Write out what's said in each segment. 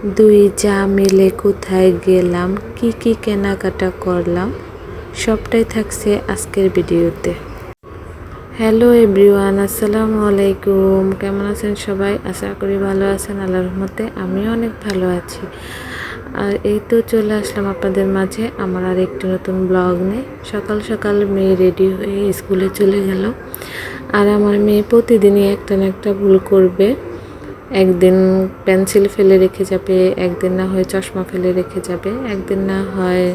দুই যা মিলে কোথায় গেলাম, কি কি কেনাকাটা করলাম, সবটাই থাকছে আজকের ভিডিওতে। হ্যালো এভরিওয়ান আসসালামু আলাইকুম। কেমন আছেন সবাই? আশা করি ভালো আছেন, আল্লাহর রহমতে আমিও অনেক ভালো আছি। আর এই তো চলে আসলাম আপনাদের মাঝে আমার আর একটি নতুন ব্লগ নিয়ে। সকাল সকাল মেয়ে রেডি হয়ে স্কুলে চলে গেল। আর আমার মেয়ে প্রতিদিনই একটা না একটা ভুল করবে। একদিন পেন্সিল ফেলে রেখে যাবে, একদিন না হয় চশমা ফেলে রেখে যাবে, একদিন না হয়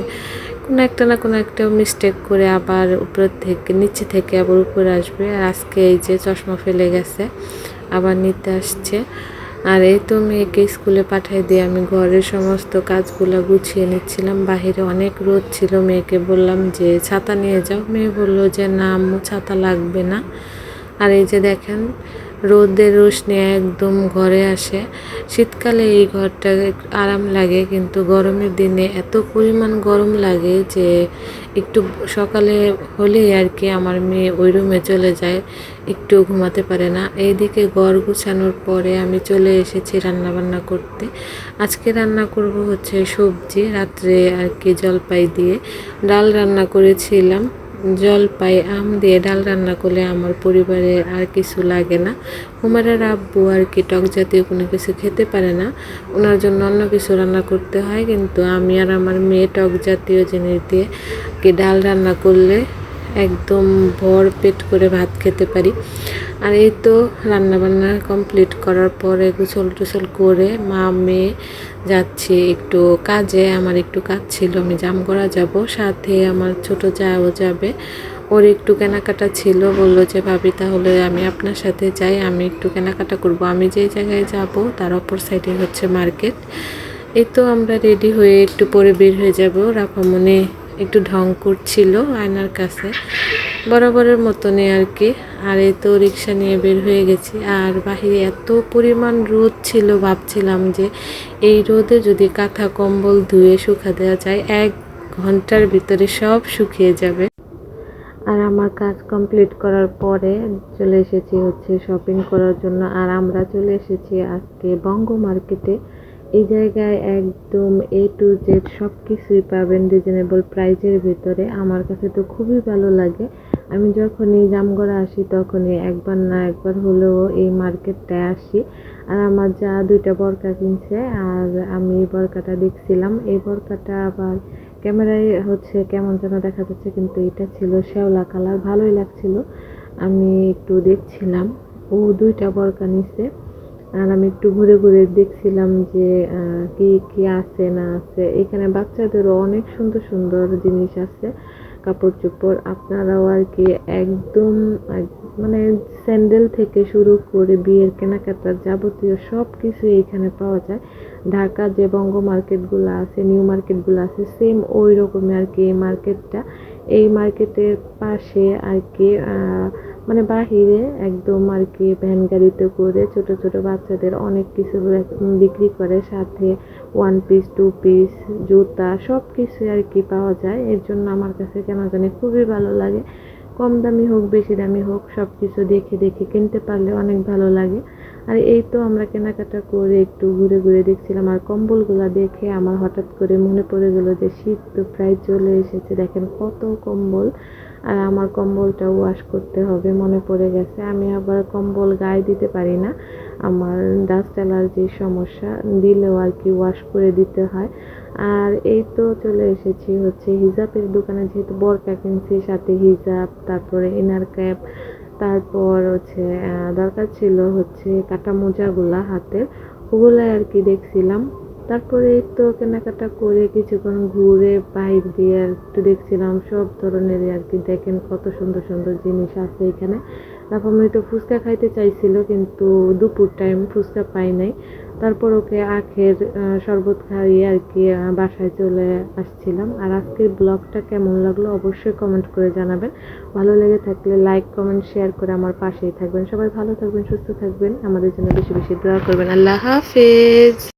কোনো একটা না কোনো একটা মিস্টেক করে আবার উপর থেকে, নিচে থেকে আবার উপরে আসবে। আর আজকে এই যে চশমা ফেলে গেছে, আবার নিতে আসছে। আর এই তো মেয়েকে স্কুলে পাঠাই দিয়ে আমি ঘরের সমস্ত কাজগুলো গুছিয়ে নিচ্ছিলাম। বাহিরে অনেক রোদ ছিল, মেয়েকে বললাম যে, ছাতা নিয়ে যাও। মেয়ে বলল যে, না আম্মু, ছাতা লাগবে না। আর এই যে দেখেন রোদের রোশনি একদম ঘরে আসে। শীতকালে এই ঘরটা আরাম লাগে, কিন্তু গরমের দিনে এত পরিমাণ গরম লাগে যে একটু সকালে হলেই আর কি আমার মেয়ে ওই রুমে চলে যায়, একটু ঘুমাতে পারে না। এইদিকে ঘর গুছানোর পরে আমি চলে এসেছি রান্না বান্না করতে। আজকে রান্না করব হচ্ছে সবজি, রাত্রে আর কি জলপাই দিয়ে। ডাল রান্না করেছিলাম। জলপাই, আম দিয়ে ডাল রান্না করলে আমার পরিবারে আর কিছু লাগে না। হুমারের আব্বু আর কি টক জাতীয় কোনো কিছু খেতে পারে না। ওনার জন্য অন্য কিছু রান্না করতে হয়, কিন্তু আমি আর আমার মেয়ে টক জাতীয় জিনিস দিয়ে কি ডাল রান্না করলে একদম ভর পেট করে ভাত খেতে পারি। আর এই তো রান্নাবান্না কমপ্লিট করার পরে গোসল টুসল করে মা, মেয়ে যাচ্ছি একটু কাজে। আমার একটু কাজ ছিল, আমি জাম করা যাব। সাথে আমার ছোট যাও যাবে। ওর একটু কেনাকাটা ছিল, বলল যে, ভাবি, তাহলে আমি আপনার সাথে যাই, আমি একটু কেনাকাটা করব। আমি যেই জায়গায় যাব, তার অপর সাইডে হচ্ছে মার্কেট এই তো আমরা রেডি হয়ে একটু পরে বের হয়ে যাব। রাফামনে একটু ঢং করছিল আয়নার কাছে। বরাবরের মতনই আর কি আর এই তো রিক্সা নিয়ে বের হয়ে গেছি। আর বাহিরে এত পরিমাণ রোদ ছিল, ভাবছিলাম যে এই রোদে যদি কাঁথা কম্বল ধুয়ে শুকা দেওয়া যায়, এক ঘণ্টার ভিতরে সব শুকিয়ে যাবে। আর আমার কাজ কমপ্লিট করার পরে চলে এসেছি হচ্ছে শপিং করার জন্য। আর আমরা চলে এসেছি আজকে বঙ্গ মার্কেটে। এই জায়গায় একদম এ টু জেড সব কিছুই পাবেন রিজনেবল প্রাইজের ভিতরে। আমার কাছে তো খুবই ভালো লাগে। আমি যখনই জামগড়া আসি তখনই একবার না একবার হলেও এই মার্কেটটায় আসি। আর আমার যা দুইটা বরকা কিনছে, আর আমি এই বরকাটা দেখছিলাম। এই বরকাটা আবার ক্যামেরায় হচ্ছে কেমন যেন দেখা যাচ্ছে, কিন্তু এটা ছিল শ্যাওলা কালার। ভালোই লাগছিল। আমি একটু দেখছিলাম। ও দুইটা বরকা নিছে। আর আমি একটু ঘুরে ঘুরে দেখছিলাম যে কি কি আছে না আছে। এখানে বাচ্চাদেরও অনেক সুন্দর সুন্দর জিনিস আছে, কাপড় চোপড়। আপনারাও আর কি একদম মানে স্যান্ডেল থেকে শুরু করে বিয়ের কেনাকাটার যাবতীয় সব কিছু এখানে পাওয়া যায়। ঢাকা যে বঙ্গ মার্কেটগুলো আছে, নিউ মার্কেটগুলো আছে সেম ওই রকমই আর কি এই মার্কেটটা। এই মার্কেটের পাশে আর কি মানে বাহিরে একদম আর কি ভ্যান গাড়িতে করে ছোট ছোট বাচ্চাদের অনেক কিছু বিক্রি করে। সাথে ওয়ান পিস টু পিস জুতা সব কিছু আর কি পাওয়া যায়। এর জন্য আমার কাছে কেন জানি খুবই ভালো লাগে। কম দামি হোক, বেশি দামি হোক সব কিছু দেখে দেখে কিনতে পারলে অনেক ভালো লাগে। আর এই তো আমরা কেনাকাটা করে একটু ঘুরে ঘুরে দেখছিলাম, আর কম্বলগুলো দেখে আমার হঠাৎ করে মনে পড়ে গেলো যে শীত তো প্রায় চলে এসেছে। দেখেন কত কম্বল। আর আমার কম্বলটা ওয়াশ করতে হবে, মনে পড়ে গেছে। আমি আবার কম্বল গায়ে দিতে পারি না। আমার ডাস্ট অ্যালার্জির সমস্যা, দিলেও আর কি ওয়াশ করে দিতে হয়। আর এই তো চলে এসেছি হচ্ছে হিজাবের দোকানে, যেহেতু বরকা কিনছি সাথে হিজাব, তারপরে ইনার ক্যাপ তারপর হচ্ছে দরকার ছিল হচ্ছে কাটা মোজাগুলা হাতের ওগুলাই আর কি দেখছিলাম। তারপরে তো কেনাকাটা করে কিছুক্ষণ ঘুরে বাইক দিয়ে আর একটু দেখছিলাম সব ধরনের আর কি। দেখেন কত সুন্দর সুন্দর জিনিস আছে এখানে। তারপর আমি তো ফুচকা খাইতে চাইছিল, কিন্তু দুপুর টাইম ফুচকা পাই নাই। তারপর ওকে আখের শরবত খাইয়ে আর কি বাসায় চলে আসছিলাম। আর আজকের ব্লগটা কেমন লাগল অবশ্যই কমেন্ট করে জানাবেন। ভালো লেগে থাকলে লাইক কমেন্ট শেয়ার করে আমার পাশেই থাকবেন। সবাই ভালো থাকবেন, সুস্থ থাকবেন। আমাদের জন্য বেশি বেশি দোয়া করবেন। আল্লাহ হাফেজ।